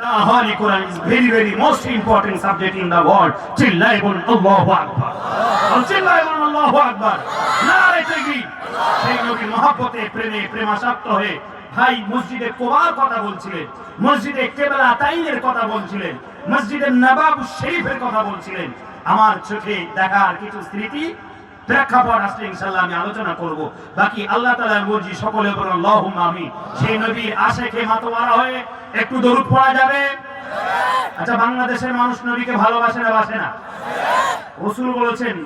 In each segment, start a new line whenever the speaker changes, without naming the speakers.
Holy Quran is very, very most important subject in the world. আল্লাহু আকবার। বলুন, চিল্লাই বলুন আল্লাহু আকবার। নারে তাকবীর। সেই নবীর মহব্বতে প্রেমে প্রেমাসক্ত হয়ে ভাই মসজিদে কোবার কথা বলছিলেন মসজিদে কেবলা তাইনের কথা বলছিলেন মসজিদের নবাব শরীফের কথা বলছিলেন আমার চোখে দেখার কিছু স্মৃতি প্রেক্ষাপট আসলে ইনশাল্লাহ আমি আলোচনা করব। বাকি আল্লাহ তাআলা বলছি সকলে বলুন আল্লাহুম্মা আমি সেই নবীর আশেকে মাতোয়ারা হয়ে একটু দরুদ পড়া যাবে? আচ্ছা বাংলাদেশের মানুষ নবীকে ভালোবাসে না বাসে না? রসুল বলেছেন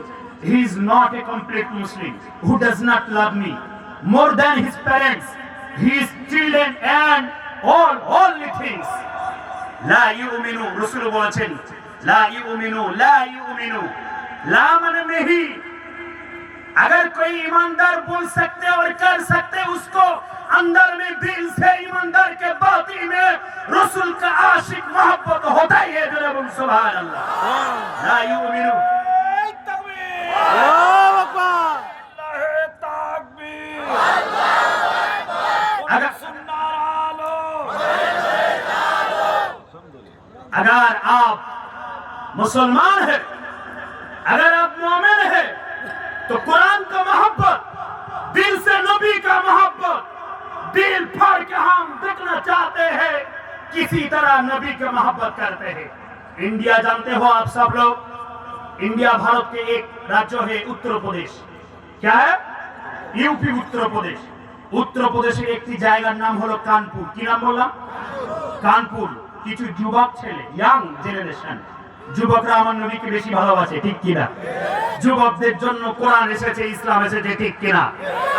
he is not a complete Muslim who does not love me more than his parents his children and all only things লা ইউমিনু, রসুল বলেছেন, লা ইউমিনু লা ইউমিনু, লা মানে नहीं अगर कोई ईमानदार बोल सकते और कर सकते उसको अंदर में दिल से ईमानदार के बाती में रसूल का आशिक मोहब्बत होता ही है जरा बोल सुभान अगर आप मुसलमान हैं, अगर आप मोमिन हैं तो कुरान का मोहब्बत दिल से नबी का मोहब्बत दिल फाड़ के हम देखना चाहते हैं किसी तरह नबी के मोहब्बत करते हैं इंडिया जानते हो आप सब लोग इंडिया भारत के एक राज्य है उत्तर प्रदेश क्या है ইউপি উত্তরপ্রদেশ উত্তরপ্রদেশের একটি জায়গার নাম হলো কানপুর কি নাম বললাম কানপুর কিছু যুবক ছেলে ইয়াং জেনারেশন যুবকরা আমার নবীকে বেশি ভালোবাসে ঠিক কিনা যুবকদের জন্য কোরআন এসেছে ইসলাম এসেছে ঠিক কিনা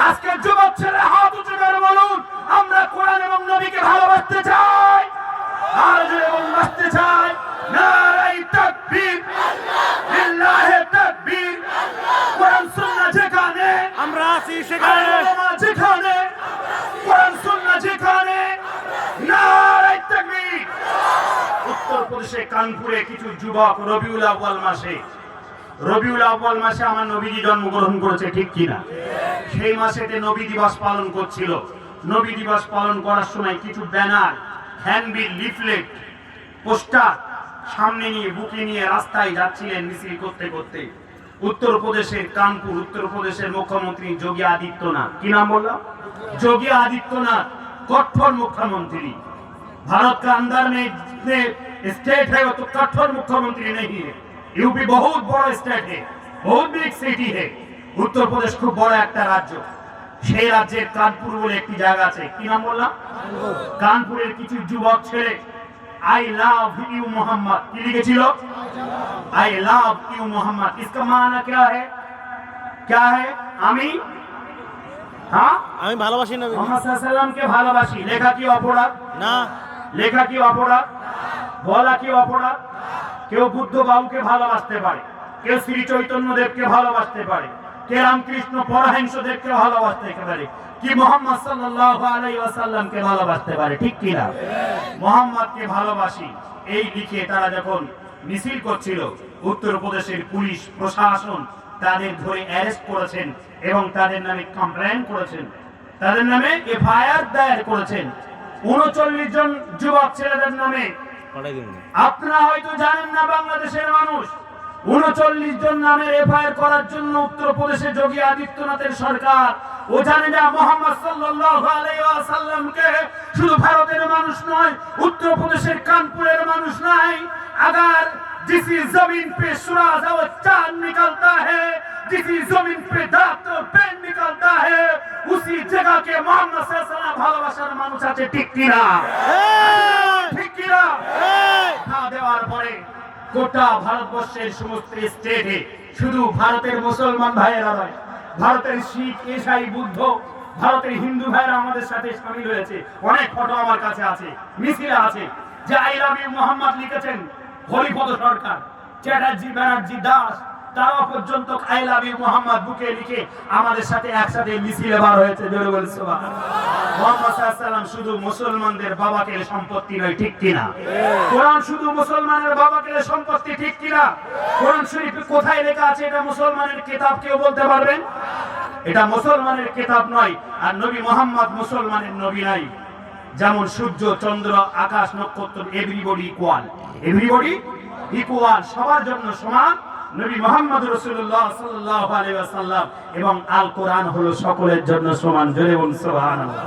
আজকে যুবক ছেলে হাত উঁচু করে বলুন আমরা কোরআন এবং নবীকে ভালোবাসতে চাই আর বলুন বাঁচতে চাই নারাই তাকবীর লিল্লাহি তাকবীর কোরআন সুন্নাহ যেখানে
আমরা আছি সেখানে
আলেমা যেখানে কোরআন সুন্নাহ যেখানে নারায়ে তাকবীর উত্তরপ্রদেশে কানপুরে কিছু যুবক রবিউল আউয়াল মাসে রবিউল আউয়াল মাসে আমার নবীজি জন্মগ্রহণ করেছে ঠিক কিনা সেই মাসেতে নবী দিবস পালন করছিল নবী দিবস পালন করার সময় কিছু ব্যানার হ্যান্ডবিল লিফলেট পোস্টার সামনে নিয়ে বুকে নিয়ে রাস্তায় যাচ্ছিলেন মিছিল করতে করতে উত্তরপ্রদেশের কানপুর উত্তরপ্রদেশের মুখ্যমন্ত্রী যোগী আদিত্যনাথ কি নাম বললাম যোগী आदित्यनाथ कठोर मुख्यमंत्री भारत का अंदर में जितने स्टेट है वो तो कठोर मुख्यमंत्री नहीं है यूपी बहुत बड़ा स्टेट है बहुत बिग সিটি है উত্তর প্রদেশ খুব বড় একটা রাজ্য সেই রাজ্যের কানপুর বলে একটি জায়গা আছে কি নাম বললাম কানপুরের কিছু যুবক ছেলে আই লাভ ইউ মোহাম্মদ কি লিখেছিল आई लव यू मोहम्मद इसका माना क्या है क्या है আমি হ্যাঁ
আমি ভালোবাসি না
মোহাম্মদ সাল্লামকে ভালোবাসি লেখা কি অপরাধ
না
লেখা কি অপরাধ বলা কি অপরাধ? কেউ বুদ্ধ বাবুকে ভালোবাসতে পারে, কেউ শ্রী চৈতন্য দেবকে ভালোবাসতে পারে, কে রামকৃষ্ণ পরহিংস দেবকে ভালোবাসতে পারে, কি মোহাম্মদ সাল্লাল্লাহু আলাইহি ভালোবাসতে পারে, ঠিক কি না? মোহাম্মদকে ভালোবাসি, এই লিখে তারা যখন মিছিল করছিল উত্তরপ্রদেশের পুলিশ, প্রশাসন তাদের ধরে অ্যারেস্ট করেছেন এবং তাদের নামে কমপ্লেন করেছেন। তাদের নামে এফআইআর দায়ের করেছেন। উনচল্লিশ জন যুবক ছেলেদের নামে আপনারা হয়তো জানেন না বাংলাদেশের মানুষ উনচল্লিশ জন নামের এফআইআর করার জন্য উত্তরপ্রদেশে যোগী আদিত্যনাথের সরকার ও জানে না মোহাম্মদ সাল্লাল্লাহু আলাইহি ওয়াসাল্লামকে শুধু ভারতের মানুষ নয় উত্তরপ্রদেশের কানপুরের মানুষ নয় अगर जिसी जमीन पे सूरज और चांद निकलता है जिसी जमीन पे दांत और पेन निकलता है उसी जगह के मोहम्मद सल्लल्लाहु अलैहि वसल्लम ভালোবাসার মানুষ আছে ঠিক কিনা গোটা ভারতবর্ষের সমস্ত স্টেটে শুধু ভারতের মুসলমান ভাইয়েরা নয়, ভারতের শিখ ইসাই বুদ্ধ, ভারতের হিন্দু ভাইরা আমাদের সাথে সামিল হয়েছে। অনেক ফটো আমার কাছে আছে, মিছিলে আছে, যে আই লাভ ইউ মোহাম্মদ লিখেছেন হরিপদ সরকার, চ্যাটার্জি ব্যানার্জি দাস তারা পর্যন্ত আই লাভ ইউ মোহাম্মদ বুকে লিখে আমাদের সাথে একসাথে বার হয়েছে, জোরে বলে শুধু মুসলমানদের বাবাকে সম্পত্তি নয়, ঠিক কোরআন শুধু মুসলমানের বাবাকে সম্পত্তি, ঠিক কোরআন শরীফে কোথায় লেখা আছে? এটা মুসলমানের কিতাব কেউ বলতে পারবেন এটা মুসলমানের কিতাব নয়, আর নবী মোহাম্মদ মুসলমানের নবী নাই। যেমন সূর্য, চন্দ্র, আকাশ, নক্ষত্র এভরিবডি ইকুয়াল এভরিবডি ইকুয়াল সবার জন্য সমান। নবী মোহাম্মদ রসুল্লাহ সাল্লাহ আলাইহি ওয়াসাল্লাম এবং আল কোরআন হলো সকলের জন্য সমান জোরে বলুন সুবহানাল্লাহ।